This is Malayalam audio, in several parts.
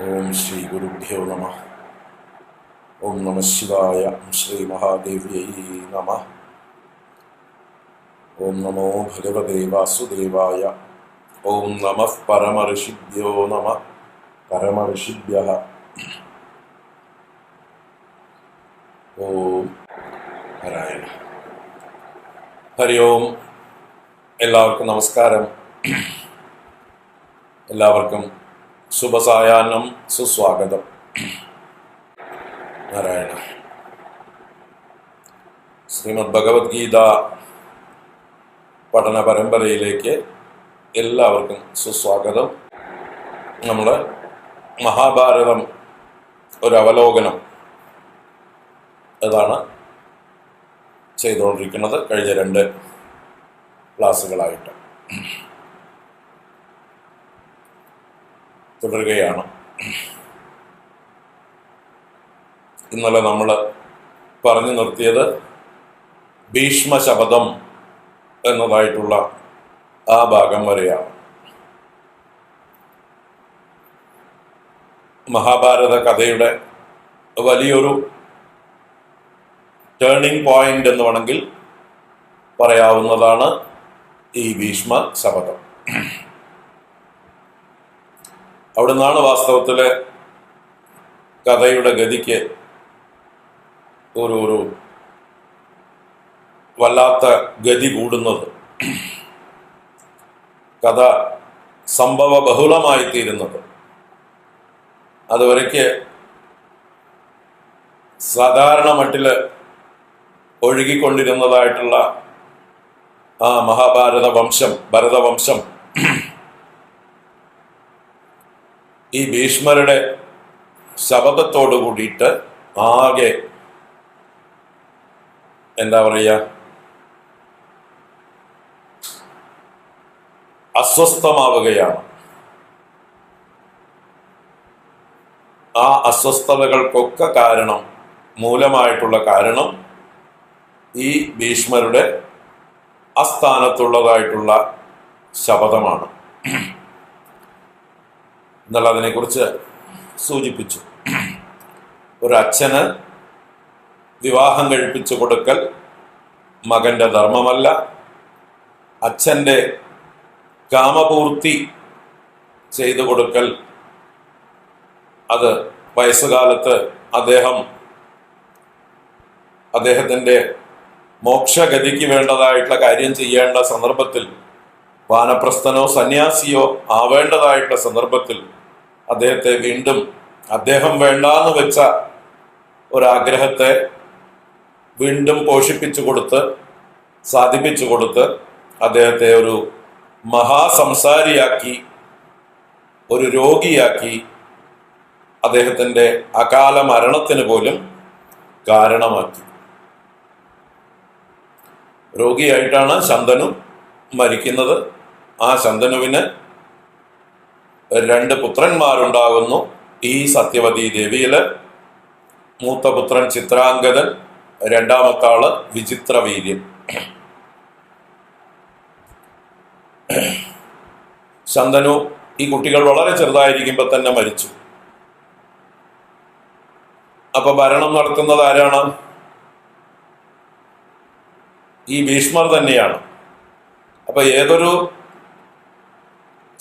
ഓം ശ്രീ ഗുരുഭ്യോ നമ. ഓം നമ ശിവായ ശ്രീ മഹാദേവ്യൈ നമ. ഓം നമോ ഭഗവതേ വാസുദേവായ. ഓം നമ പരമഋഷിഭ്യോ നമ. പരമഋഷിഭ്യ ഓം നാരായണ. ഹരി ഓം. എല്ലാവർക്കും നമസ്കാരം. എല്ലാവർക്കും ശുഭസായാഹ്നം സുസ്വാഗതം. നാരായണ. ശ്രീമദ് ഭഗവത്ഗീത പഠന പരമ്പരയിലേക്ക് എല്ലാവർക്കും സുസ്വാഗതം. നമ്മൾ മഹാഭാരതം ഒരു അവലോകനം അതാണ് ചെയ്തുകൊണ്ടിരിക്കുന്നത് കഴിഞ്ഞ രണ്ട് ക്ലാസ്സുകളായിട്ട്. തുടരുകയാണ്. ഇന്നലെ നമ്മൾ പറഞ്ഞു നിർത്തിയത് ഭീഷ്മ ശപഥം എന്നതായിട്ടുള്ള ആ ഭാഗം വരെയാണ്. മഹാഭാരത കഥയുടെ വലിയൊരു ടേണിംഗ് പോയിന്റ് എന്ന് വേണമെങ്കിൽ പറയാവുന്നതാണ് ഈ ഭീഷ്മ ശപഥം അവിടെ നിന്നാണ് വാസ്തവത്തിലെ കഥയുടെ ഗതിക്ക് ഒരു ഒരു വല്ലാത്ത ഗതി കൂടുന്നത്. കഥ സംഭവ ബഹുളമായി തീരുന്നത്. അതുവരയ്ക്ക് സാധാരണ മട്ടിൽ ഒഴുകിക്കൊണ്ടിരുന്നതായിട്ടുള്ള ആ മഹാഭാരത വംശം ഭരതവംശം ഈ ഭീഷ്മരുടെ ശബദത്തോടു കൂടിയിട്ട് ആകെ എന്താ പറയുക അസ്വസ്ഥമാവുകയാണ്. ആ അസ്വസ്ഥതകൾക്കൊക്കെ കാരണം മൂലമായിട്ടുള്ള കാരണം ഈ ഭീഷ്മരുടെ അസ്ഥാനത്തുള്ളതായിട്ടുള്ള ശപഥമാണ്. എന്നാൽ അതിനെക്കുറിച്ച് സൂചിപ്പിച്ചു. ഒരു അച്ഛന് വിവാഹം കഴിപ്പിച്ചു കൊടുക്കൽ മകന്റെ ധർമ്മമല്ല. അച്ഛന്റെ കാമപൂർത്തി ചെയ്തു കൊടുക്കൽ അത് വയസ്സുകാലത്ത് അദ്ദേഹം അദ്ദേഹത്തിന്റെ മോക്ഷഗതിക്ക് വേണ്ടതായിട്ടുള്ള കാര്യം ചെയ്യേണ്ട സന്ദർഭത്തിൽ വാനപ്രസ്ഥനോ സന്യാസിയോ ആവേണ്ടതായിട്ടുള്ള സന്ദർഭത്തിൽ അദ്ദേഹത്തെ വീണ്ടും അദ്ദേഹം വേണ്ടാന്ന് വെച്ച ഒരാഗ്രഹത്തെ വീണ്ടും പോഷിപ്പിച്ചു കൊടുത്ത് സാധിപ്പിച്ചു കൊടുത്ത് അദ്ദേഹത്തെ ഒരു മഹാസംസാരിയാക്കി ഒരു രോഗിയാക്കി അദ്ദേഹത്തിന്റെ അകാല മരണത്തിന് പോലും കാരണമാക്കി. രോഗിയായിട്ടാണ് ശന്തനു മരിക്കുന്നത്. ആ ശന്തനുവിന് രണ്ട് പുത്രന്മാരുണ്ടാകുന്നു. ഈ സത്യവതി ദേവിയിൽ മൂത്ത പുത്രൻ ചിത്രാംഗതൻ രണ്ടാമത്തെ ആൾ വിചിത്രവീര്യൻ ശന്തനു ഈ കുട്ടികൾ വളരെ ചെറുതായിരിക്കുമ്പോൾ തന്നെ മരിച്ചു. അപ്പൊ ഭരണം നടത്തുന്നത് ആരാണ്? ഈ ഭീഷ്മർ തന്നെയാണ്. അപ്പൊ ഏതൊരു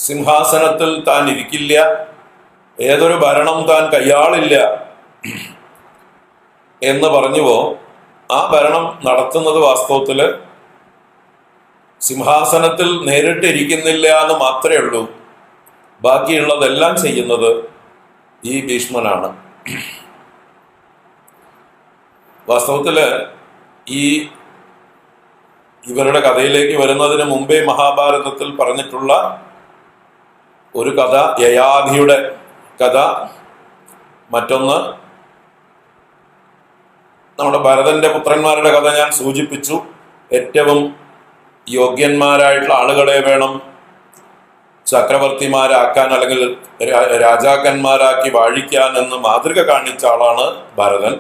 സിംഹാസനത്തിൽ താൻ ഇരിക്കില്ല. ഏതൊരു ഭരണം താൻ കയ്യാളില്ല എന്ന് പറഞ്ഞുവോ? ആ ഭരണം നടത്തുന്നത് വാസ്തവത്തിൽ സിംഹാസനത്തിൽ നേരിട്ടിരിക്കുന്നില്ല എന്ന് മാത്രമേ ഉള്ളൂ. ബാക്കിയുള്ളതെല്ലാം ചെയ്യുന്നത് ഈ ഭീഷ്മനാണ്. വാസ്തവത്തിൽ ഈ ഇവരുടെ കഥയിലേക്ക് വരുന്നതിന് മുമ്പേ മഹാഭാരതത്തിൽ പറഞ്ഞിട്ടുള്ള ഒരു കഥ യയാധിയുടെ കഥ മറ്റൊന്ന് നമ്മുടെ ഭരതന്റെ പുത്രന്മാരുടെ കഥ ഞാൻ സൂചിപ്പിച്ചു. ഏറ്റവും യോഗ്യന്മാരായിട്ടുള്ള ആളുകളെ വേണം ചക്രവർത്തിമാരാക്കാൻ അല്ലെങ്കിൽ രാജാക്കന്മാരാക്കി വാഴിക്കാൻ എന്ന് മാതൃക കാണിച്ച ആളാണ് ഭരതൻ.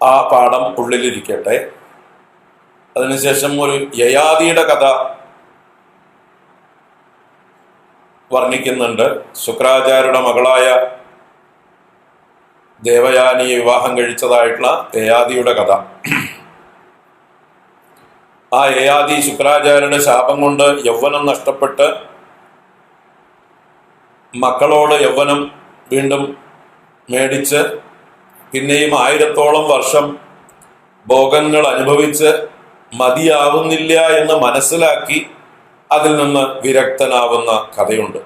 ആ പാഠം ഉള്ളിലിരിക്കട്ടെ. അതിനുശേഷം ഒരു യയാദിയുടെ കഥ വർണിക്കുന്നുണ്ട്. ശുക്രാചാര്യയുടെ മകളായ ദേവയാനിയെ വിവാഹം കഴിച്ചതായിട്ടുള്ള ഏയാദിയുടെ കഥ. ആ ഏയാദി ശുക്രാചാര്യയുടെ ശാപം കൊണ്ട് യൗവനം നഷ്ടപ്പെട്ട് മക്കളോട് യൗവനം വീണ്ടും മേടിച്ച് പിന്നെയും ആയിരത്തോളം വർഷം ഭോഗങ്ങൾ അനുഭവിച്ച് മതിയാവുന്നില്ല എന്ന് മനസ്സിലാക്കി അതിൽ നിന്ന് വിരക്തനാവുന്ന കഥയുണ്ട്.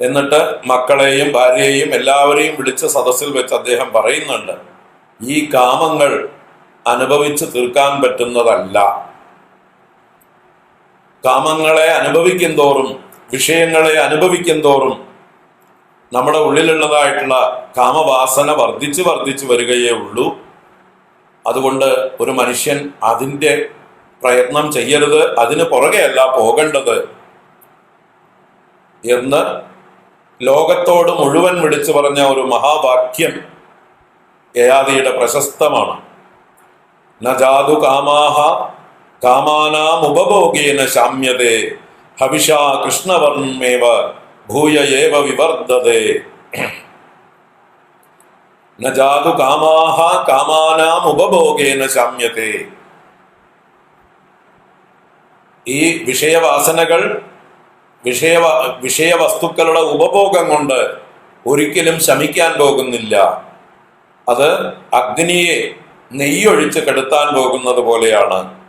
എന്നിട്ട് മക്കളെയും ഭാര്യയെയും എല്ലാവരെയും വിളിച്ച സദസ്സിൽ വെച്ച് അദ്ദേഹം പറയുന്നുണ്ട് ഈ കാമങ്ങൾ അനുഭവിച്ച് തീർക്കാൻ പറ്റുന്നതല്ല. കാമങ്ങളെ അനുഭവിക്കും തോറും വിഷയങ്ങളെ അനുഭവിക്കും തോറും നമ്മുടെ ഉള്ളിലുള്ളതായിട്ടുള്ള കാമവാസന വർദ്ധിച്ചു വർദ്ധിച്ചു വരികയേ ഉള്ളൂ. അതുകൊണ്ട് ഒരു മനുഷ്യൻ അതിന്റെ പ്രയത്നം ചെയ്യരുത് അതിന് പുറകെയല്ല പോകേണ്ടത് എന്ന് ലോകത്തോട് മുഴുവൻ വിളിച്ചു പറഞ്ഞ ഒരു മഹാവാക്യം യയാദിയുടെ പ്രശസ്തമാണ്. നജാതു കാമാഹ കാമാനാമുപഭോഗേന ശാമ്യതേ ഹവിഷാ കൃഷ്ണവർമ്മേവ ഭൂയേവ വിവർദ്ധതേ. നജാതു കാമാഹ കാമാനാമുപഭോഗേന ശാമ്യതേ. ഈ വിഷയവാസനകൾ വിഷയ വിഷയവസ്തുക്കളുടെ ഉപഭോഗം കൊണ്ട് ഒരിക്കലും ശമിക്കാൻ പോകുന്നില്ല. അത് അഗ്നിയെ നെയ്യൊഴിച്ച് കെടുത്താൻ പോകുന്നത് പോലെയാണ്.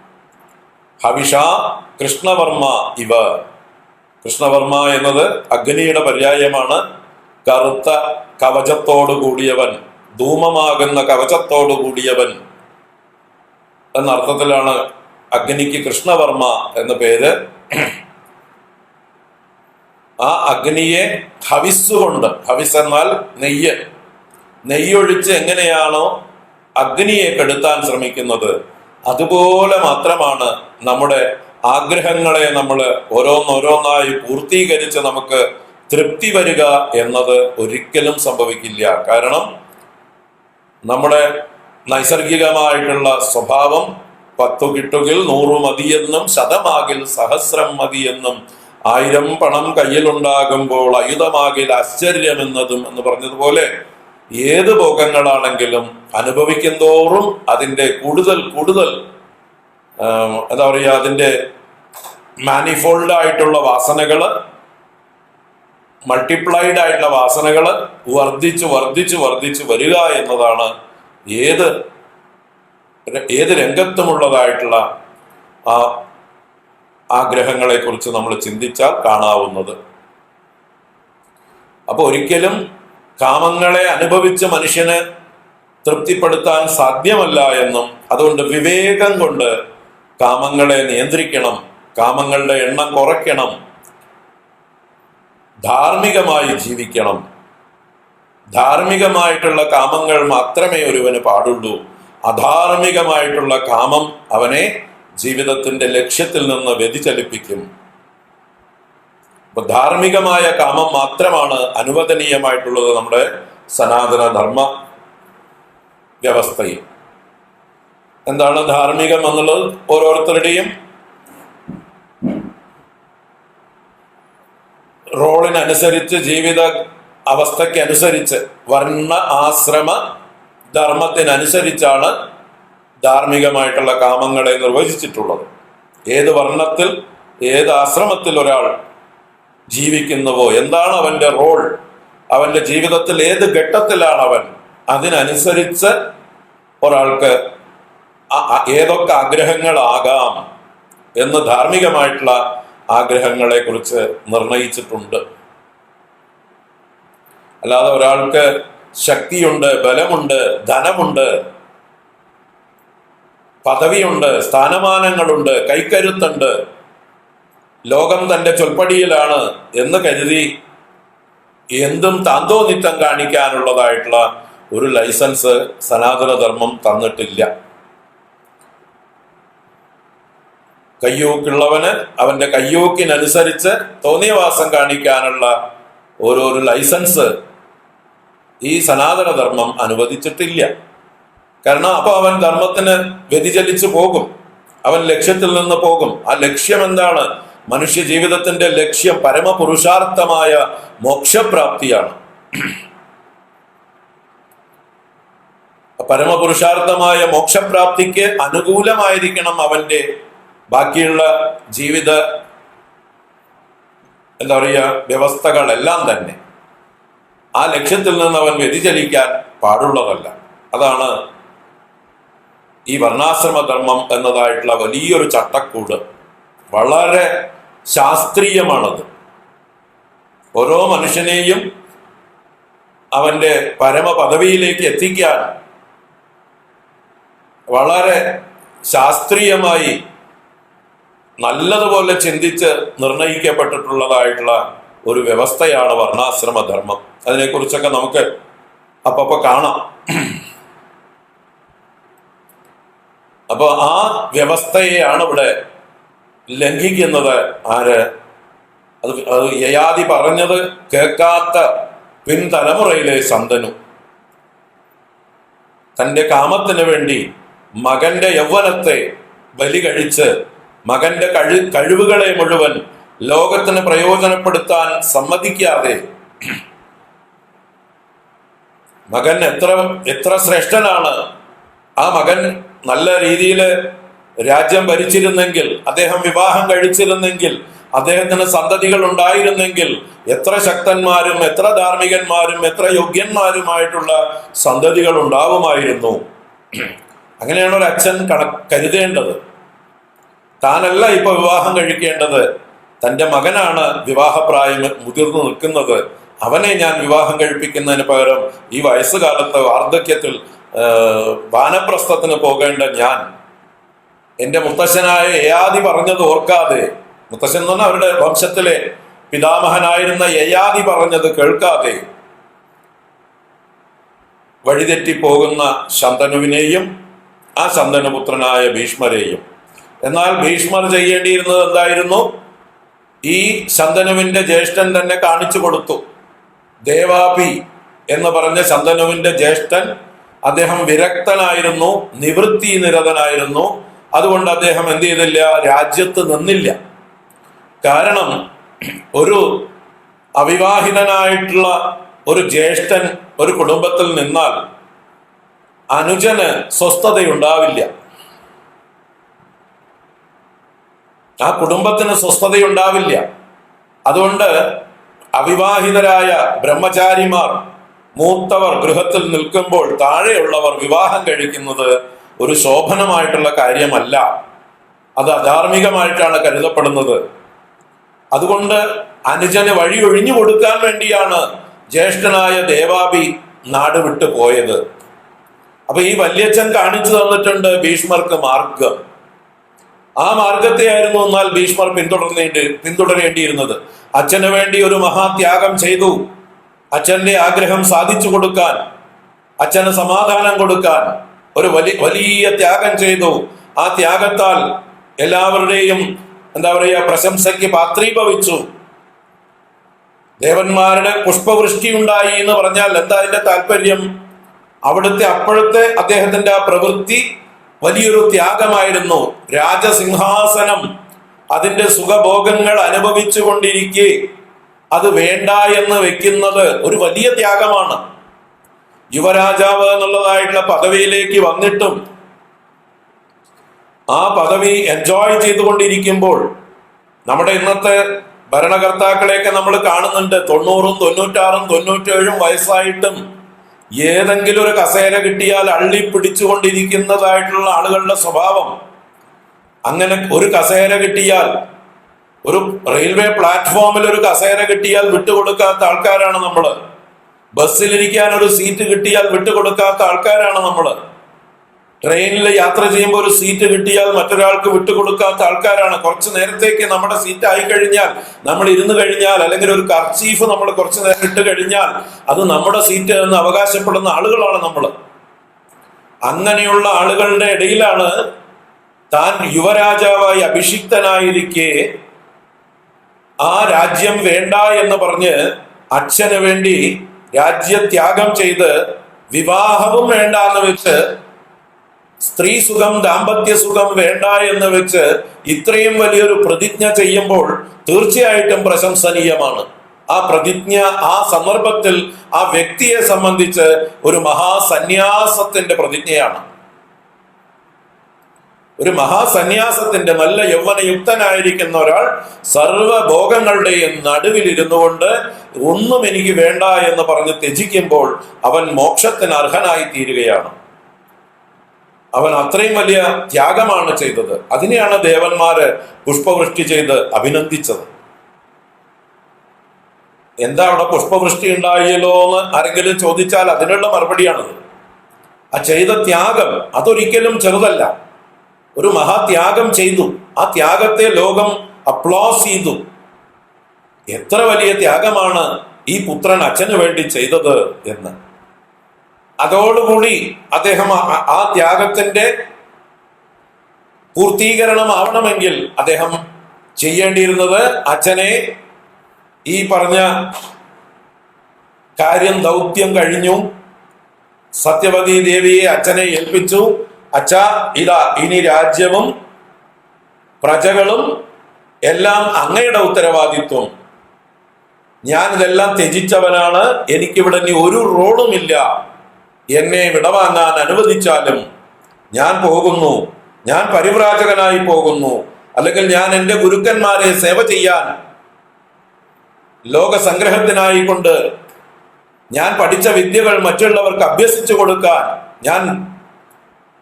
ഹവിഷ കൃഷ്ണവർമ്മ ഇവ. കൃഷ്ണവർമ്മ എന്നത് അഗ്നിയുടെ പര്യായമാണ്. കറുത്ത കവചത്തോടു കൂടിയവൻ ധൂമമാകുന്ന കവചത്തോടു കൂടിയവൻ. എന്ന അർത്ഥത്തിലാണ് അഗ്നിക്ക് കൃഷ്ണവർമ്മ എന്ന പേര്. ആ അഗ്നിയെ ഹവിസ്സുകൊണ്ട് ഹവിസ് എന്നാൽ നെയ്യ്. നെയ്യൊഴിച്ച് എങ്ങനെയാണോ അഗ്നിയെ കെടുത്താൻ ശ്രമിക്കുന്നത് അതുപോലെ മാത്രമാണ് നമ്മുടെ ആഗ്രഹങ്ങളെ നമ്മൾ ഓരോന്നോരോന്നായി പൂർത്തീകരിച്ച് നമുക്ക് തൃപ്തി വരിക എന്നത് ഒരിക്കലും സംഭവിക്കില്ല. കാരണം നമ്മുടെ നൈസർഗികമായിട്ടുള്ള സ്വഭാവം പത്തു കിട്ടുകിൽ നൂറു മതിയെന്നും ശതമാകിൽ സഹസ്രം മതിയെന്നും ആയിരം പണം കയ്യിലുണ്ടാകുമ്പോൾ അയുധമാകിൽ ആശ്ചര്യമെന്നതും എന്ന് പറഞ്ഞതുപോലെ ഏത് ഭോഗങ്ങളാണെങ്കിലും അനുഭവിക്കും തോറും അതിന്റെ കൂടുതൽ കൂടുതൽ എന്താ പറയുക അതിന്റെ മാനിഫോൾഡ് ആയിട്ടുള്ള വാസനകൾ മൾട്ടിപ്ലൈഡ് ആയിട്ടുള്ള വാസനകൾ വർദ്ധിച്ച് വർദ്ധിച്ച് വർദ്ധിച്ച് വരിക എന്നതാണ് ഏത് ഏത് രംഗത്തുമുള്ളതായിട്ടുള്ള ആ ആഗ്രഹങ്ങളെ കുറിച്ച് നമ്മൾ ചിന്തിച്ചാൽ കാണാവുന്നത്. അപ്പൊ ഒരിക്കലും കാമങ്ങളെ അനുഭവിച്ച മനുഷ്യന് തൃപ്തിപ്പെടുത്താൻ സാധ്യമല്ല എന്നും അതുകൊണ്ട് വിവേകം കൊണ്ട് കാമങ്ങളെ നിയന്ത്രിക്കണം കാമങ്ങളുടെ എണ്ണം കുറയ്ക്കണം ധാർമ്മികമായി ജീവിക്കണം. ധാർമ്മികമായിട്ടുള്ള കാമങ്ങൾ മാത്രമേ ഒരുവന് പാടുള്ളൂ. അധാർമികമായിട്ടുള്ള കാമം അവനെ ജീവിതത്തിന്റെ ലക്ഷ്യത്തിൽ നിന്ന് വ്യതിചലിപ്പിക്കും. ധാർമ്മികമായ കാമം മാത്രമാണ് അനുവദനീയമായിട്ടുള്ളത് നമ്മുടെ സനാതന ധർമ്മ വ്യവസ്ഥയിൽ. എന്താണ് ധാർമ്മികം എന്നുള്ളത് ഓരോരുത്തരുടെയും? റോളിനനുസരിച്ച് ജീവിത അവസ്ഥയ്ക്കനുസരിച്ച് വർണ ആശ്രമ ധർമ്മത്തിനനുസരിച്ചാണ് ധാർമ്മികമായിട്ടുള്ള കാമങ്ങളെ നിർവചിച്ചിട്ടുള്ളത്. ഏത് വർണത്തിൽ ഏത് ആശ്രമത്തിൽ ഒരാൾ ജീവിക്കുന്നുവോ എന്താണ് അവന്റെ റോൾ അവന്റെ ജീവിതത്തിൽ ഏത് ഘട്ടത്തിലാണ് അവൻ അതിനനുസരിച്ച് ഒരാൾക്ക് ഏതൊക്കെ ആഗ്രഹങ്ങളാകാം എന്ന് ധാർമ്മികമായിട്ടുള്ള ആഗ്രഹങ്ങളെ കുറിച്ച് നിർണയിച്ചിട്ടുണ്ട്. അല്ലാതെ ഒരാൾക്ക് ശക്തിയുണ്ട് ബലമുണ്ട് ധനമുണ്ട് പദവിയുണ്ട് സ്ഥാനമാനങ്ങളുണ്ട് കൈക്കരുത്തുണ്ട്. ലോകം തന്റെ ചൊൽപ്പടിയിലാണ് എന്ന് കരുതി എന്തും താന്തോന്നിത്തം കാണിക്കാനുള്ളതായിട്ടുള്ള ഒരു ലൈസൻസ് സനാതനധർമ്മം തന്നിട്ടില്ല. കയ്യൂക്കുള്ളവന് അവന്റെ കയ്യൂക്കിനനുസരിച്ച് തോന്നിയവാസം കാണിക്കാനുള്ള ഓരോരോ ലൈസൻസ് ഈ സനാതന ധർമ്മം അനുവദിച്ചിട്ടില്ല. കാരണം അപ്പൊ അവൻ ധർമ്മത്തിന് വ്യതിചലിച്ചു പോകും. അവൻ ലക്ഷ്യത്തിൽ നിന്ന് പോകും. ആ ലക്ഷ്യം എന്താണ്? മനുഷ്യ ജീവിതത്തിന്റെ ലക്ഷ്യം പരമപുരുഷാർത്ഥമായ മോക്ഷപ്രാപ്തിയാണ്. പരമപുരുഷാർത്ഥമായ മോക്ഷപ്രാപ്തിക്ക് അനുകൂലമായിരിക്കണം അവന്റെ ബാക്കിയുള്ള ജീവിത എന്താ പറയുക വ്യവസ്ഥകളെല്ലാം തന്നെ. ആ ലക്ഷ്യത്തിൽ നിന്ന് അവൻ വ്യതിചലിക്കാൻ പാടുള്ളതല്ല. അതാണ് ഈ വർണാശ്രമധർമ്മം എന്നതായിട്ടുള്ള വലിയൊരു ചട്ടക്കൂട്. വളരെ ശാസ്ത്രീയമാണത്. ഓരോ മനുഷ്യനെയും അവന്റെ പരമപദവിയിലേക്ക് എത്തിക്കാൻ വളരെ ശാസ്ത്രീയമായി നല്ലതുപോലെ ചിന്തിച്ച് നിർണയിക്കപ്പെട്ടിട്ടുള്ളതായിട്ടുള്ള ഒരു വ്യവസ്ഥയാണ് വർണാശ്രമധർമ്മം അതിനെക്കുറിച്ചൊക്കെ നമുക്ക് അപ്പപ്പോ കാണാം. അപ്പൊ ആ വ്യവസ്ഥയെയാണ് ഇവിടെ ലംഘിക്കുന്നത് ആര്? അത് അത് യയാതി പറഞ്ഞത് കേൾക്കാത്ത പിൻതലമുറയിലെ സന്തനു. തന്റെ കാമത്തിന് വേണ്ടി മകന്റെ യൗവനത്തെ ബലി കഴിച്ച് മകന്റെ കഴി കഴിവുകളെ മുഴുവൻ ലോകത്തിന് പ്രയോജനപ്പെടുത്താൻ സമ്മതിക്കാതെ മകൻ എത്ര എത്ര ശ്രേഷ്ഠനാണ്. ആ മകൻ നല്ല രീതിയിൽ രാജ്യം ഭരിച്ചിരുന്നെങ്കിൽ അദ്ദേഹം വിവാഹം കഴിച്ചിരുന്നെങ്കിൽ അദ്ദേഹത്തിന് സന്തതികൾ ഉണ്ടായിരുന്നെങ്കിൽ എത്ര ശക്തന്മാരും എത്ര ധാർമ്മികന്മാരും എത്ര യോഗ്യന്മാരുമായിട്ടുള്ള സന്തതികൾ ഉണ്ടാവുമായിരുന്നു. അങ്ങനെയാണ് ഒരു അച്ഛൻ കണ കരുതേണ്ടത്. താനല്ല ഇപ്പൊ വിവാഹം കഴിക്കേണ്ടത്. തന്റെ മകനാണ് വിവാഹപ്രായം മുതിർന്നു നിൽക്കുന്നത്. അവനെ ഞാൻ വിവാഹം കഴിപ്പിക്കുന്നതിന് പകരം ഈ വയസ്സുകാലത്ത് വാർദ്ധക്യത്തിൽ വാനപ്രസ്ഥത്തിന് പോകേണ്ട ഞാൻ. എന്റെ മുത്തശ്ശനായ യയാതി പറഞ്ഞത് ഓർക്കാതെ മുത്തശ്ശൻ എന്ന് പറഞ്ഞാൽ അവരുടെ വംശത്തിലെ പിതാമഹനായിരുന്ന യയാതി പറഞ്ഞത് കേൾക്കാതെ വഴിതെറ്റി പോകുന്ന ശന്തനുവിനെയും ആ ശന്തനുപുത്രനായ ഭീഷ്മരെയും. എന്നാൽ ഭീഷ്മർ ചെയ്യേണ്ടിയിരുന്നത് എന്തായിരുന്നു? ഈ ശന്തനുവിന്റെ ജ്യേഷ്ഠൻ തന്നെ കാണിച്ചു കൊടുത്തു. ദേവാപി എന്ന് പറഞ്ഞ ശന്തനുവിന്റെ ജ്യേഷ്ഠൻ അദ്ദേഹം വിരക്തനായിരുന്നു നിവൃത്തി നിരതനായിരുന്നു. അതുകൊണ്ട് അദ്ദേഹം എന്ത് ചെയ്തില്ല? രാജ്യത്ത് നിന്നില്ല. കാരണം ഒരു അവിവാഹിതനായിട്ടുള്ള ഒരു ജ്യേഷ്ഠൻ ഒരു കുടുംബത്തിൽ നിന്നാൽ അനുജന് സ്വസ്ഥതയുണ്ടാവില്ല. ആ കുടുംബത്തിന് സ്വസ്ഥതയുണ്ടാവില്ല. അതുകൊണ്ട് അവിവാഹിതരായ ബ്രഹ്മചാരിമാർ മൂത്തവർ ഗൃഹത്തിൽ നിൽക്കുമ്പോൾ താഴെയുള്ളവർ വിവാഹം കഴിക്കുന്നത് ഒരു ശോഭനമായിട്ടുള്ള കാര്യമല്ല. അത് അധാർമികമായിട്ടാണ് കരുതപ്പെടുന്നത്. അതുകൊണ്ട് അനുജന് വഴി ഒഴിഞ്ഞു കൊടുക്കാൻ വേണ്ടിയാണ് ജ്യേഷ്ഠനായ ദേവാബി നാട് വിട്ടു പോയത് അപ്പൊ ഈ വല്യച്ഛൻ കാണിച്ചു തന്നിട്ടുണ്ട് ഭീഷ്മർക്ക് മാർഗം. ആ മാർഗത്തെയായിരുന്നു എന്നാൽ ഭീഷ്മർ പിന്തുടർന്നേണ്ടി പിന്തുടരേണ്ടിയിരുന്നത്. അച്ഛന് വേണ്ടി ഒരു മഹാത്യാഗം ചെയ്തു. അച്ഛന്റെ ആഗ്രഹം സാധിച്ചു കൊടുക്കാൻ അച്ഛന് സമാധാനം കൊടുക്കാൻ ഒരു വലിയ വലിയ ത്യാഗം ചെയ്തു. ആ ത്യാഗത്താൽ എല്ലാവരുടെയും എന്താ പറയുക പ്രശംസയ്ക്ക് പാത്രീഭവിച്ചു. ദേവന്മാരുടെ പുഷ്പവൃഷ്ടി ഉണ്ടായി എന്ന് പറഞ്ഞാൽ എന്താ അതിന്റെ താല്പര്യം അവിടുത്തെ അപ്പോഴത്തെ അദ്ദേഹത്തിന്റെ ആ പ്രവൃത്തി വലിയൊരു ത്യാഗമായിരുന്നു രാജസിംഹാസനം. അതിന്റെ സുഖഭോഗങ്ങൾ അനുഭവിച്ചു കൊണ്ടിരിക്കെ അത് വേണ്ട എന്ന് വെക്കുന്നത് ഒരു വലിയ ത്യാഗമാണ്. യുവരാജാവ് എന്നുള്ളതായിട്ടുള്ള പദവിയിലേക്ക് വന്നിട്ടും ആ പദവി എൻജോയ് ചെയ്തുകൊണ്ടിരിക്കുമ്പോൾ നമ്മുടെ ഇന്നത്തെ ഭരണകർത്താക്കളെയൊക്കെ നമ്മൾ കാണുന്നുണ്ട്. തൊണ്ണൂറും തൊണ്ണൂറ്റാറും തൊണ്ണൂറ്റേഴും വയസ്സായിട്ടും ഏതെങ്കിലും ഒരു കസേര കിട്ടിയാൽ അള്ളി പിടിച്ചുകൊണ്ടിരിക്കുന്നതായിട്ടുള്ള ആളുകളുടെ സ്വഭാവം. അങ്ങനെ ഒരു കസേര കിട്ടിയാൽ ഒരു റെയിൽവേ പ്ലാറ്റ്ഫോമിൽ ഒരു കസേര കിട്ടിയാൽ വിട്ടുകൊടുക്കാത്ത ആൾക്കാരാണ് നമ്മൾ ബസ്സിലിരിക്കാൻ ഒരു സീറ്റ് കിട്ടിയാൽ വിട്ടുകൊടുക്കാത്ത ആൾക്കാരാണ് നമ്മൾ ട്രെയിനിൽ യാത്ര ചെയ്യുമ്പോൾ ഒരു സീറ്റ് കിട്ടിയാൽ മറ്റൊരാൾക്ക് വിട്ടുകൊടുക്കാത്ത ആൾക്കാരാണ്. കുറച്ച് നേരത്തേക്ക് നമ്മുടെ സീറ്റ് ആയി കഴിഞ്ഞാൽ നമ്മൾ ഇരുന്ന് കഴിഞ്ഞാൽ അല്ലെങ്കിൽ ഒരു കർച്ചീഫ് നമ്മൾ കുറച്ച് നേരം ഇട്ട് കഴിഞ്ഞാൽ അത് നമ്മുടെ സീറ്റ് എന്ന് അവകാശപ്പെടുന്ന ആളുകളാണ് നമ്മൾ. അങ്ങനെയുള്ള ആളുകളുടെ ഇടയിലാണ് താൻ യുവരാജാവായി അഭിഷിക്തനായിരിക്കെ ആ രാജ്യം വേണ്ട എന്ന് പറഞ്ഞ് അച്ഛന് വേണ്ടി രാജ്യത്യാഗം ചെയ്ത് വിവാഹവും വേണ്ട എന്ന് വെച്ച് സ്ത്രീ സുഖം ദാമ്പത്യ സുഖം വേണ്ട എന്ന് വെച്ച് ഇത്രയും വലിയൊരു പ്രതിജ്ഞ ചെയ്യുമ്പോൾ തീർച്ചയായിട്ടും പ്രശംസനീയമാണ്. ആ പ്രതിജ്ഞ ആ സന്ദർഭത്തിൽ ആ വ്യക്തിയെ സംബന്ധിച്ച് ഒരു മഹാസന്യാസത്തിന്റെ പ്രതിജ്ഞയാണ്. ഒരു മഹാസന്യാസത്തിന്റെ നല്ല യൗവനയുക്തനായിരിക്കുന്ന ഒരാൾ സർവഭോഗങ്ങളുടെയും നടുവിലിരുന്നു കൊണ്ട് ഒന്നും എനിക്ക് വേണ്ട എന്ന് പറഞ്ഞ് ത്യജിക്കുമ്പോൾ അവൻ മോക്ഷത്തിന് അർഹനായി തീരുകയാണ് അവൻ അത്രയും വലിയ ത്യാഗമാണ് ചെയ്തത്. അതിനെയാണ് ദേവന്മാര് പുഷ്പവൃഷ്ടി ചെയ്ത് അഭിനന്ദിച്ചത്. എന്താ അവിടെ പുഷ്പവൃഷ്ടി ഉണ്ടായല്ലോ എന്ന് ആരെങ്കിലും ചോദിച്ചാൽ അതിനുള്ള മറുപടിയാണത് ആ ചെയ്ത ത്യാഗം അതൊരിക്കലും ചെറുതല്ല. ഒരു മഹാത്യാഗം ചെയ്തു. ആ ത്യാഗത്തെ ലോകം അപ്ലോസ് ചെയ്തു. എത്ര വലിയ ത്യാഗമാണ് ഈ പുത്രൻ അച്ഛന് വേണ്ടി ചെയ്തത് എന്ന്. അതോടുകൂടി അദ്ദേഹം ആ- ത്യാഗത്തിന്റെ പൂർത്തീകരണമാവണമെങ്കിൽ അദ്ദേഹം ചെയ്യേണ്ടിയിരുന്നത് അച്ഛനെ ഈ പറഞ്ഞ കാര്യം ദൗത്യം കഴിഞ്ഞു. സത്യവതി ദേവിയെ അച്ഛനെ ഏൽപ്പിച്ചു. അച്ഛ ഇതാ ഇനി രാജ്യവും പ്രജകളും എല്ലാം അങ്ങയുടെ ഉത്തരവാദിത്വം. ഞാൻ ഇതെല്ലാം ത്യജിച്ചവനാണ്. എനിക്കിവിടെ ഇനി ഒരു റോളുമില്ല. എന്നെ വിടവാങ്ങാൻ അനുവദിച്ചാലും ഞാൻ പോകുന്നു. ഞാൻ പരിവ്രാജകനായി പോകുന്നു. അല്ലെങ്കിൽ ഞാൻ എന്റെ ഗുരുക്കന്മാരെ സേവ ചെയ്യാൻ ലോകസംഗ്രഹത്തിനായി കൊണ്ട് ഞാൻ പഠിച്ച വിദ്യകൾ മറ്റുള്ളവർക്ക് അഭ്യസിച്ചു കൊടുക്കാൻ ഞാൻ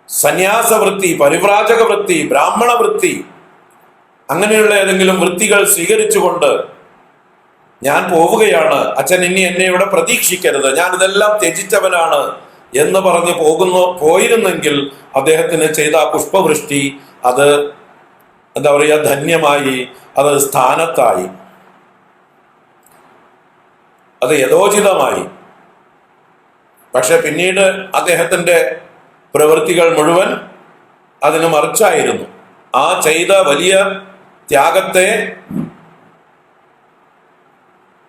സന്യാസവൃത്തി പരിവ്രാജക വൃത്തി ബ്രാഹ്മണ വൃത്തി അങ്ങനെയുള്ള ഏതെങ്കിലും വൃത്തികൾ സ്വീകരിച്ചുകൊണ്ട് ഞാൻ പോവുകയാണ്. അച്ഛൻ ഇനി എന്നെ ഇവിടെ പ്രതീക്ഷിക്കരുത്. ഞാൻ ഇതെല്ലാം ത്യജിച്ചവനാണ്. എന്ന് പറഞ്ഞ് പോകുന്നു പോയിരുന്നെങ്കിൽ അദ്ദേഹത്തിന് ചെയ്ത പുഷ്പവൃഷ്ടി അത് എന്താ പറയുക ധന്യമായി അത് സ്ഥാനത്തായി. അത് യഥോചിതമായി. പക്ഷെ പിന്നീട് അദ്ദേഹത്തിന്റെ പ്രവൃത്തികൾ മുഴുവൻ അതിന് മറിച്ചായിരുന്നു. ആ ചെയ്ത വലിയ ത്യാഗത്തെ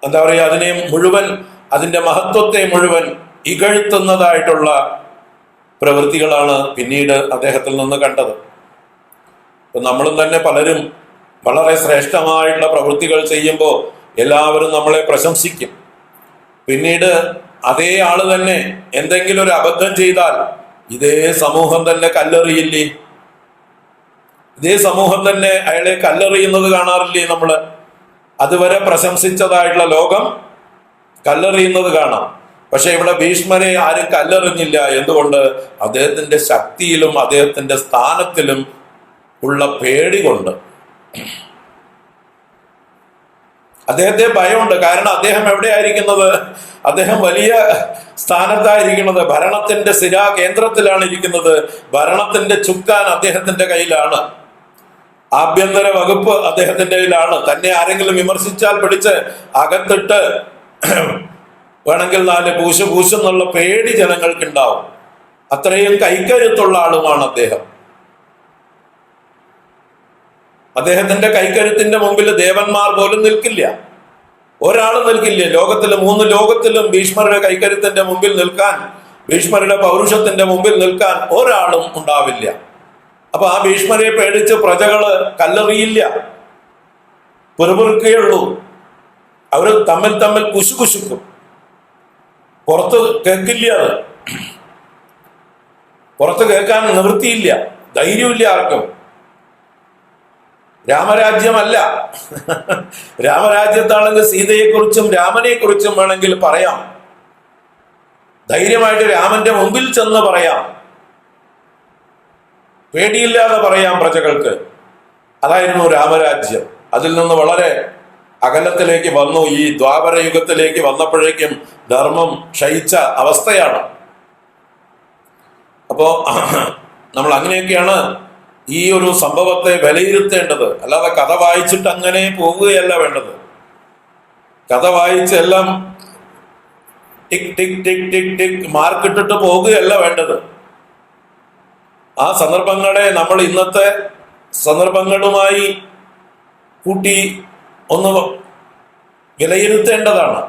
എന്താ പറയുക അതിനെ മുഴുവൻ അതിന്റെ മഹത്വത്തെ മുഴുവൻ ഇകഴ്ത്തുന്നതായിട്ടുള്ള പ്രവൃത്തികളാണ് പിന്നീട് അദ്ദേഹത്തിൽ നിന്ന് കണ്ടത്. നമ്മളും തന്നെ പലരും വളരെ ശ്രേഷ്ഠമായിട്ടുള്ള പ്രവൃത്തികൾ ചെയ്യുമ്പോൾ എല്ലാവരും നമ്മളെ പ്രശംസിക്കും. പിന്നീട് അതേ ആൾ തന്നെ എന്തെങ്കിലും ഒരു അബദ്ധം ചെയ്താൽ ഇതേ സമൂഹം തന്നെ കല്ലെറിയില്ലേ? ഇതേ സമൂഹം തന്നെ അയാളെ കല്ലെറിയുന്നത് കാണാറില്ലേ നമ്മൾ? അതുവരെ പ്രശംസിച്ചതായിട്ടുള്ള ലോകം കല്ലെറിയുന്നത് കാണാം. പക്ഷെ ഇവിടെ ഭീഷ്മരെ ആരും കല്ലെറിഞ്ഞില്ല. എന്തുകൊണ്ട്? അദ്ദേഹത്തിന്റെ ശക്തിയിലും അദ്ദേഹത്തിന്റെ സ്ഥാനത്തിലും ഉള്ള പേടി കൊണ്ട്. അദ്ദേഹത്തെ ഭയമുണ്ട്. കാരണം അദ്ദേഹം എവിടെയായിരിക്കുന്നത്? അദ്ദേഹം വലിയ സ്ഥാനത്തായിരിക്കുന്നത് ഭരണത്തിന്റെ സ്ഥിരാ കേന്ദ്രത്തിലാണ് ഇരിക്കുന്നത്. ഭരണത്തിന്റെ ചുക്കാൻ അദ്ദേഹത്തിന്റെ കയ്യിലാണ്. ആഭ്യന്തര വകുപ്പ് അദ്ദേഹത്തിന്റെ കയ്യിലാണ്. തന്നെ ആരെങ്കിലും വിമർശിച്ചാൽ പിടിച്ച് അകത്തിട്ട് വേണമെങ്കിൽ നാല് പൂശ പൂശെന്നുള്ള പേടി ജനങ്ങൾക്ക് ഉണ്ടാവും അത്രയും കൈക്കരുത്തുള്ള ആളുമാണ് അദ്ദേഹം. അദ്ദേഹത്തിന്റെ കൈക്കരുത്തിന്റെ മുമ്പിൽ ദേവന്മാർ പോലും നിൽക്കില്ല. ഒരാളും നിൽക്കില്ല. ലോകത്തിലെ മൂന്ന് ലോകത്തിലും ഭീഷ്മരുടെ കൈക്കരുത്തിന്റെ മുമ്പിൽ നിൽക്കാൻ ഭീഷ്മരുടെ പൗരുഷത്തിന്റെ മുമ്പിൽ നിൽക്കാൻ ഒരാളും ഉണ്ടാവില്ല. അപ്പൊ ആ ഭീഷ്മരെ പേടിച്ച് പ്രജകൾ കല്ലെറിയില്ല. പെറുപെറുക്കുകയുള്ളൂ അവർ തമ്മിൽ തമ്മിൽ കുശുകുശുക്കും. പുറത്ത് കേൾക്കില്ല അത്. പുറത്ത് കേൾക്കാൻ നിവൃത്തിയില്ല. ധൈര്യമില്ല ആർക്കും. രാമരാജ്യമല്ല. രാമരാജ്യത്താണെങ്കിൽ സീതയെക്കുറിച്ചും രാമനെ കുറിച്ചും വേണമെങ്കിൽ പറയാം. ധൈര്യമായിട്ട് രാമന്റെ മുമ്പിൽ ചെന്ന് പറയാം. പേടിയില്ലാതെ പറയാം പ്രജകൾക്ക്. അതായിരുന്നു രാമരാജ്യം. അതിൽ നിന്ന് വളരെ അകലത്തിലേക്ക് വന്നു. ഈ ദ്വാപര യുഗത്തിലേക്ക് വന്നപ്പോഴേക്കും ധർമ്മം ക്ഷയിച്ച അവസ്ഥയാണ്. അപ്പോ നമ്മൾ അങ്ങനെയൊക്കെയാണ് ഈ ഒരു സംഭവത്തെ വിലയിരുത്തേണ്ടത്. അല്ലാതെ കഥ വായിച്ചിട്ട് അങ്ങനെ പോവുകയല്ല വേണ്ടത്. കഥ വായിച്ച് എല്ലാം tick tick tick tick tick മാർക്കിട്ടിട്ട് പോകുകയല്ല വേണ്ടത്. ആ സന്ദർഭങ്ങളെ നമ്മൾ ഇന്നത്തെ സന്ദർഭങ്ങളുമായി കൂട്ടി ഒന്ന് വിലയിരുത്തേണ്ടതാണ്.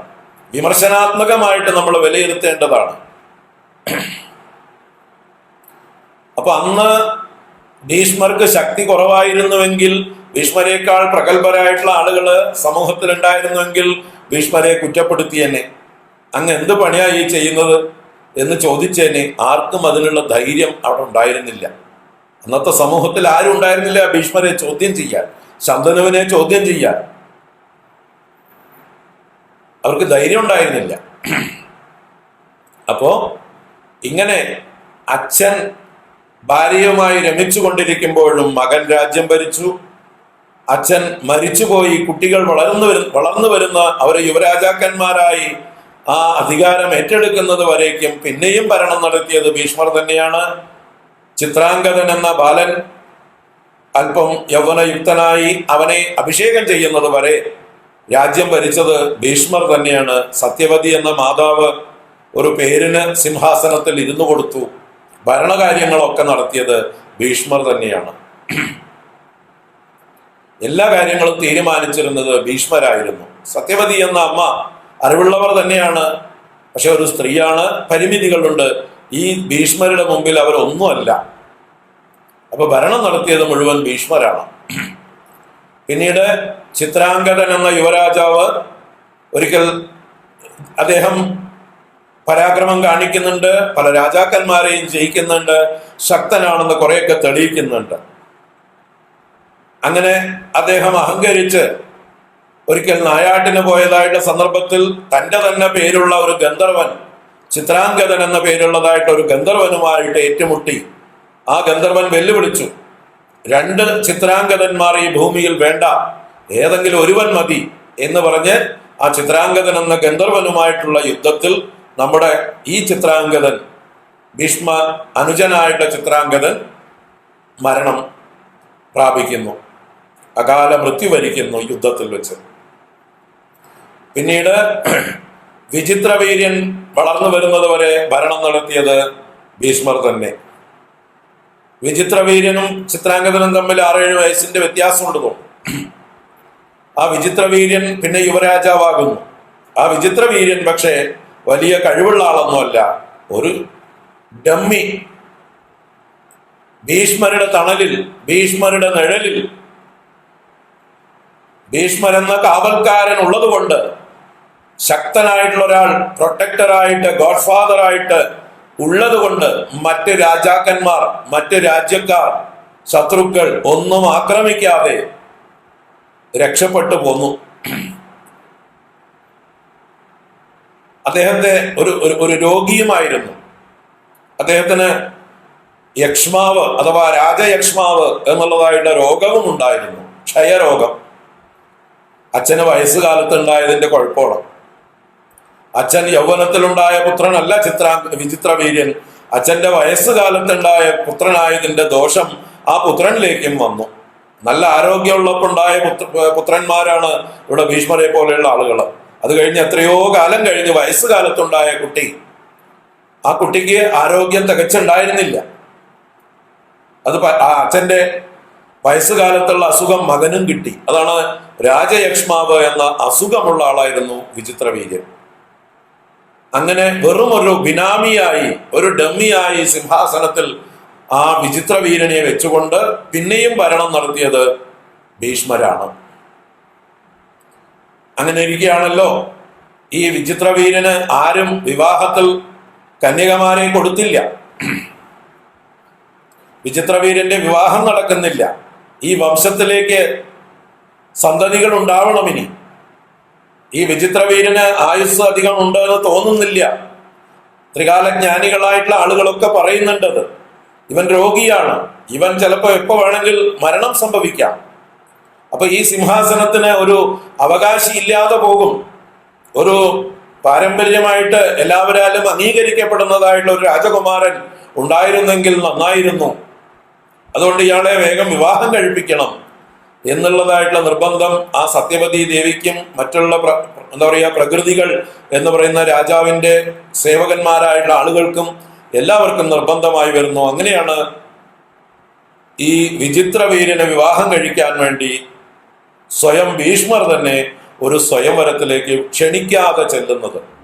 വിമർശനാത്മകമായിട്ട് നമ്മൾ വിലയിരുത്തേണ്ടതാണ്. അപ്പൊ അന്ന് ഭീഷ്മർക്ക് ശക്തി കുറവായിരുന്നുവെങ്കിൽ ഭീഷ്മരേക്കാൾ പ്രഗത്ഭരായിട്ടുള്ള ആളുകൾ സമൂഹത്തിലുണ്ടായിരുന്നുവെങ്കിൽ ഭീഷ്മരെ കുറ്റപ്പെടുത്തിയെന്നെ അങ്ങ് എന്ത് പണിയാ ഈ ചെയ്യുന്നത് എന്ന് ചോദിച്ചേനെ. ആർക്കും അതിനുള്ള ധൈര്യം അവിടെ ഉണ്ടായിരുന്നില്ല. അന്നത്തെ സമൂഹത്തിൽ ആരും ഉണ്ടായിരുന്നില്ല ഭീഷ്മരെ ചോദ്യം ചെയ്യാൻ. ശന്തനുവിനെ ചോദ്യം ചെയ്യാൻ. അവർക്ക് ധൈര്യം ഉണ്ടായിരുന്നില്ല. അപ്പോ ഇങ്ങനെ അച്ഛൻ ഭാര്യയുമായി രമിച്ചു കൊണ്ടിരിക്കുമ്പോഴും മകൻ രാജ്യം ഭരിച്ചു. അച്ഛൻ മരിച്ചുപോയി കുട്ടികൾ വളർന്നു വരു വളർന്നു വരുന്ന അവരെ യുവരാജാക്കന്മാരായി ആ അധികാരം ഏറ്റെടുക്കുന്നത് വരേക്കും പിന്നെയും ഭരണം നടത്തിയത് ഭീഷ്മർ തന്നെയാണ്. ചിത്രാംഗതൻ എന്ന ബാലൻ അല്പം യൗവനയുക്തനായി അവനെ അഭിഷേകം ചെയ്യുന്നത് വരെ രാജ്യം ഭരിച്ചത് ഭീഷ്മർ തന്നെയാണ്. സത്യവതി എന്ന മാതാവ് ഒരു പേരിന് സിംഹാസനത്തിൽ ഇരുന്നു കൊടുത്തു. ഭരണകാര്യങ്ങളൊക്കെ നടത്തിയത് ഭീഷ്മർ തന്നെയാണ്. എല്ലാ കാര്യങ്ങളും തീരുമാനിച്ചിരുന്നത് ഭീഷ്മരായിരുന്നു. സത്യവതി എന്ന അമ്മ അറിവുള്ളവർ തന്നെയാണ്. പക്ഷെ ഒരു സ്ത്രീയാണ്. പരിമിതികളുണ്ട്. ഈ ഭീഷ്മരുടെ മുമ്പിൽ അവരൊന്നുമല്ല. അപ്പൊ ഭരണം നടത്തിയത് മുഴുവൻ ഭീഷ്മരാണ്. പിന്നീട് ചിത്രാംഗതൻ എന്ന യുവരാജാവ് ഒരിക്കൽ അദ്ദേഹം പരാക്രമം കാണിക്കുന്നുണ്ട് പല രാജാക്കന്മാരെയും ജയിക്കുന്നുണ്ട് ശക്തനാണെന്ന് കുറെയൊക്കെ തെളിയിക്കുന്നുണ്ട്. അങ്ങനെ അദ്ദേഹം അഹങ്കരിച്ച് ഒരിക്കൽ നായാട്ടിന് പോയതായിട്ട് സന്ദർഭത്തിൽ തന്റെ തന്നെ പേരുള്ള ഒരു ഗന്ധർവൻ ചിത്രാംഗതൻ എന്ന പേരുള്ളതായിട്ട് ഒരു ഗന്ധർവനുമായിട്ട് ഏറ്റുമുട്ടി. ആ ഗന്ധർവൻ വെല്ലുവിളിച്ചു രണ്ട് ചിത്രാംഗതന്മാർ ഈ ഭൂമിയിൽ വേണ്ട ഏതെങ്കിലും ഒരുവൻ മതി എന്ന് പറഞ്ഞ് ആ ചിത്രാംഗതൻ എന്ന ഗന്ധർവനുമായിട്ടുള്ള യുദ്ധത്തിൽ നമ്മുടെ ഈ ചിത്രാംഗതൻ ഭീഷ്മ അനുജനായിട്ടുള്ള ചിത്രാംഗതൻ മരണം പ്രാപിക്കുന്നു. അകാല മൃത്യു വരിക്കുന്നു യുദ്ധത്തിൽ വെച്ച്. പിന്നീട് വിചിത്രവീര്യൻ വളർന്നു വരുന്നത് വരെ ഭരണം നടത്തിയത് ഭീഷ്മർ തന്നെ. വിചിത്രവീര്യനും ചിത്രാംഗതനും തമ്മിൽ ആറേഴ് വയസ്സിന്റെ വ്യത്യാസമുണ്ട് തോന്നും ആ വിചിത്രവീര്യൻ പിന്നെ യുവരാജാവാകുന്നു. ആ വിചിത്രവീര്യൻ പക്ഷേ വലിയ കഴിവുള്ള ആളൊന്നുമല്ല. ഒരു ഡമ്മി. ഭീഷ്മരുടെ തണലിൽ ഭീഷ്മരുടെ നിഴലിൽ. ഭീഷ്മരെന്ന കാവൽക്കാരൻ ഉള്ളതുകൊണ്ട് ശക്തനായിട്ടുള്ള ഒരാൾ പ്രൊട്ടക്ടറായിട്ട് ഗോഡ്ഫാദർ ആയിട്ട് ഉള്ളതുകൊണ്ട് മറ്റ് രാജാക്കന്മാർ മറ്റ് രാജ്യക്കാർ ശത്രുക്കൾ ഒന്നും ആക്രമിക്കാതെ രക്ഷപ്പെട്ടു പോന്നു. അദ്ദേഹത്തെ ഒരു ഒരു- രോഗിയുമായിരുന്നു. അദ്ദേഹത്തിന് യക്ഷ്മാവ് അഥവാ രാജയക്ഷ്മാവ് എന്നുള്ളതായിട്ട് രോഗവും ഉണ്ടായിരുന്നു. ക്ഷയരോഗം. അച്ഛന് വയസ്സുകാലത്ത് ഉണ്ടായതിന്റെ കുഴപ്പമാണ്. അച്ഛൻ യൗവനത്തിലുണ്ടായ പുത്രനല്ല ചിത്രാ വിചിത്രവീര്യൻ. അച്ഛന്റെ വയസ്സുകാലത്തുണ്ടായ പുത്രനായതിന്റെ ദോഷം ആ പുത്രനിലേക്കും വന്നു. നല്ല ആരോഗ്യമുള്ളപ്പോണ്ടായ പുത്ര പുത്രന്മാരാണ് ഇവിടെ ഭീഷ്മരെ പോലെയുള്ള ആളുകൾ അത് കഴിഞ്ഞ് എത്രയോ കാലം കഴിഞ്ഞ് വയസ്സുകാലത്തുണ്ടായ കുട്ടി. ആ കുട്ടിക്ക് ആരോഗ്യം തികച്ചുണ്ടായിരുന്നില്ല. അത് ആ അച്ഛന്റെ വയസ്സുകാലത്തുള്ള അസുഖം മകനും കിട്ടി. അതാണ് രാജയക്ഷ്മാവ് എന്ന അസുഖമുള്ള ആളായിരുന്നു വിചിത്രവീര്യൻ. അങ്ങനെ വെറും ഒരു ബിനാമിയായി ഒരു ഡമ്മിയായി സിംഹാസനത്തിൽ ആ വിചിത്രവീരനെ വെച്ചുകൊണ്ട് പിന്നെയും ഭരണം നടത്തിയത് ഭീഷ്മരാണ്. അങ്ങനെ ഇരിക്കുകയാണല്ലോ. ഈ വിചിത്രവീരന് ആരും വിവാഹത്തിൽ കന്യകമാരെ കൊടുത്തില്ല. വിചിത്രവീരന്റെ വിവാഹം നടക്കുന്നില്ല. ഈ വംശത്തിലേക്ക് സന്തതികൾ ഉണ്ടാവണം ഇനി. ഈ വിചിത്രവീരന് ആയുസ് അധികം ഉണ്ടെന്ന് തോന്നുന്നില്ല. ത്രികാലജ്ഞാനികളായിട്ടുള്ള ആളുകളൊക്കെ പറയുന്നുണ്ടത്. ഇവൻ രോഗിയാണ്. ഇവൻ ചിലപ്പോൾ എപ്പോ വേണമെങ്കിൽ മരണം സംഭവിക്കാം. അപ്പൊ ഈ സിംഹാസനത്തിന് ഒരു അവകാശി ഇല്ലാതെ പോകും. ഒരു പാരമ്പര്യമായിട്ട് എല്ലാവരാലും അംഗീകരിക്കപ്പെടുന്നതായിട്ടുള്ള ഒരു രാജകുമാരൻ ഉണ്ടായിരുന്നെങ്കിൽ നന്നായിരുന്നു. അതുകൊണ്ട് ഇയാളെ വേഗം വിവാഹം കഴിപ്പിക്കണം എന്നുള്ളതായിട്ടുള്ള നിർബന്ധം ആ സത്യവതി ദേവിക്കും മറ്റുള്ള എന്താ പറയുക പ്രകൃതികൾ എന്ന് പറയുന്ന രാജാവിന്റെ സേവകന്മാരായിട്ടുള്ള ആളുകൾക്കും എല്ലാവർക്കും നിർബന്ധമായി വരുന്നു. അങ്ങനെയാണ് ഈ വിചിത്രവീരനെ വിവാഹം കഴിക്കാൻ വേണ്ടി സ്വയം ഭീഷ്മർ തന്നെ ഒരു സ്വയംവരത്തിലേക്ക് ക്ഷണിക്കാതെ ചെല്ലുന്നത്.